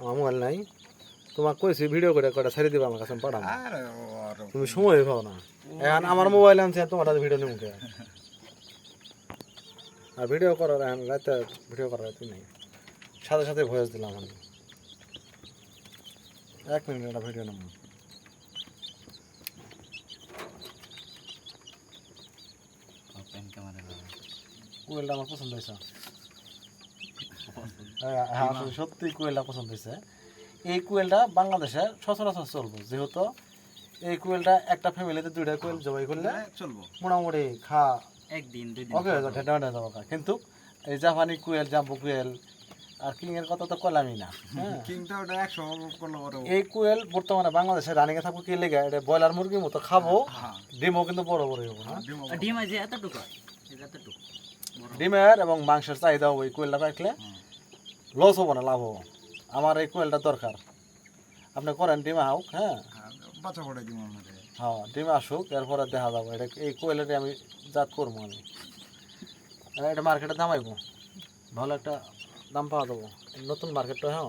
আমার মোবাইল নাই। তোমাকে কইছি ভিডিও করে কটা ছেড়ে দিবা আমার কাছে পাঠাবো। তুমি সময় পাও না। এখন আমার মোবাইল আনছে তোমার ভিডিও নিমুখে আর ভিডিও করার এখন রাতে ভিডিও করার রাতে নেই। সাথে সাথে ভয়েস দিলাম আমি। এক মিনিট একটা ভিডিও নেব। কোয়েলটা আমার পছন্দ হয়েছে। হ্যাঁ হ্যাঁ, সত্যি কোয়েলটা পছন্দ হয়েছে। এই কোয়েলটা বাংলাদেশে সচরাচর চলবো যেহেতু এই কোয়েলটা একটা ফ্যামিলিতে দুইটা কোয়েল জবাই করলে চলবো। মোটামুটি খা একদিন দুই দিন ওকে ঢেটা ঢেটা যাব কিন্তু এই জাপানি কুয়েল জাম্বু কুয়েল আর কিং এর কথা তো কলামই না হ্যাঁ। কিংটা ওটা করল এই কুয়েল বর্তমানে বাংলাদেশে রানিং এ থাকব কি লেগে? এটা ব্রয়লার মুরগির মতো খাব। হ্যাঁ ডিমও কিন্তু বড় বড় হব না। ডিম আছে এতটুকু এতটুকু। ডিমের এবং মাংসের চাহিদা ওই কোয়েলটা রাখলে লস হব না লাভ হব। আমার এই কোয়েলটা দরকার। আপনি করেন ডিমা হোক হ্যাঁ? বাচ্চা আমাদের হ্যাঁ ডিমে আসুক এরপরে দেখা যাব। এটা এই কোয়েলের আমি জাত করব আমি। এটা মার্কেটে দামাইবো ভালো একটা দাম পাওয়া যাব। নতুন মার্কেটটা হ্যাঁ